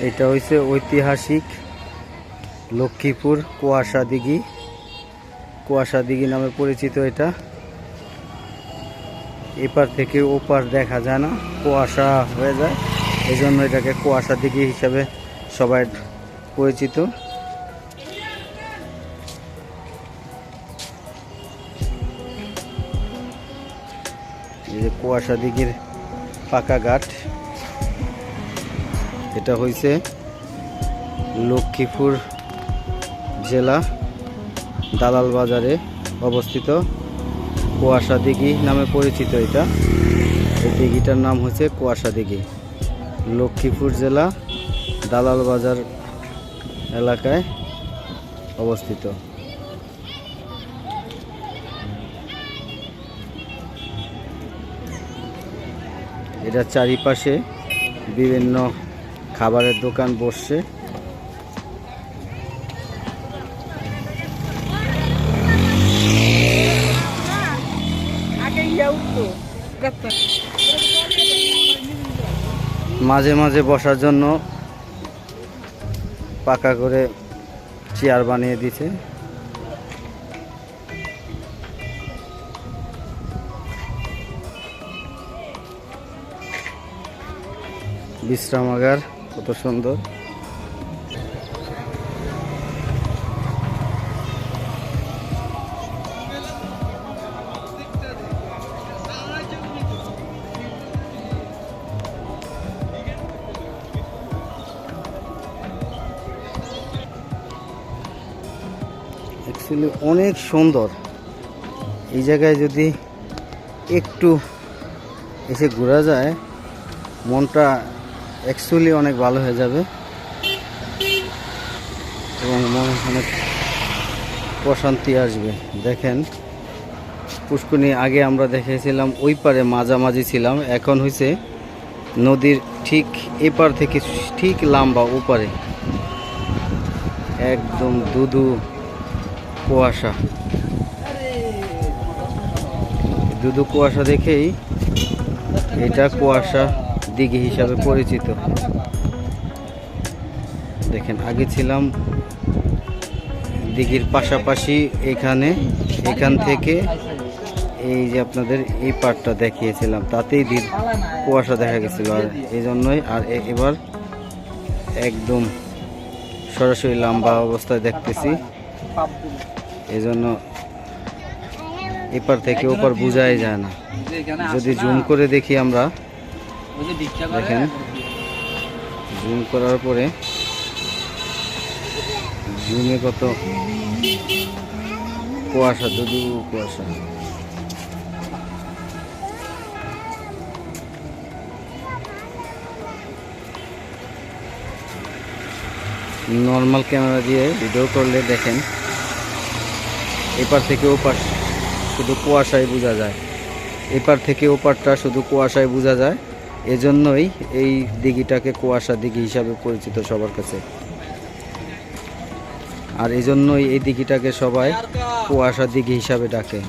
এটা হইছে ঐতিহাসিক লক্ষ্মীপুর কুয়াশা দিঘি। কুয়াশা দিঘি নামে পরিচিত এটা। এপার থেকে ওপার দেখা যায় না, কুয়াশা হয়ে যায়। এই জন্য এটাকে কুয়াশা দিঘি হিসাবে সবাই পরিচিত। যে কুয়াশা দিঘির পাকা ঘাট। এটা হইছে লক্ষ্মীপুর জেলা, দালাল বাজারে অবস্থিত। কুয়াশা দিঘি নামে পরিচিত এটা। এই দিঘিটার নাম হচ্ছে কুয়াশা দিঘি। লক্ষ্মীপুর জেলা, দালাল বাজার এলাকায় অবস্থিত। এটা চারিপাশে বিভিন্ন খাবারের দোকান বসছে। মাঝে মাঝে বসার জন্য পাকা করে চেয়ার বানিয়ে দিছে। বিশ্রামাগার। কত সুন্দর। অনেক সুন্দর। এই জায়গায় যদি একটু এসে ঘোরা যায় মনটা অ্যাকচুয়ালি অনেক ভালো হয়ে যাবে। এবং মনে অনেক প্রশান্তি আসবে। দেখেন পুষ্কুনি আগে আমরা দেখেছিলাম ওই পারে মাঝামাঝি ছিলাম, এখন হয়েছে নদীর ঠিক এপার থেকে ঠিক লাম্বা ওপারে। একদম দুদু কুয়াশা। দুদু কুয়াশা দেখেই এটা কুয়াশা। দিঘি হিসাবে পরিচিত। দেখেন, আগে ছিলাম দিঘির পাশাপাশি এখানে, এখান থেকে এই যে আপনাদের এই পার্টটা দেখিয়েছিলাম, তাতেই দিন কুয়াশা দেখা গেছিল আর এই জন্যই আর এবার একদম সরাসরি লম্বা অবস্থায় দেখতেছি। এই জন্য এপার থেকে ওপার বোঝাই যায় না। যদি জুম করে দেখি আমরা দেখেন। জুম করার পরে জুমে কত কুয়াশা দুদু কুয়াশা। নর্মাল ক্যামেরা দিয়ে ভিডিও করলে দেখেন, এপার থেকে ওপার শুধু কুয়াশায় বোঝা যায়। এপার থেকে ওপারটা শুধু কুয়াশায় বোঝা যায়। এজন্যই এই দিঘিটাকে কুয়াশা দিঘি হিসাবে পরিচিত সবার কাছে। আর এই জন্যই এই দিঘিটাকে সবাই কুয়াশা দিঘি হিসাবে ডাকে।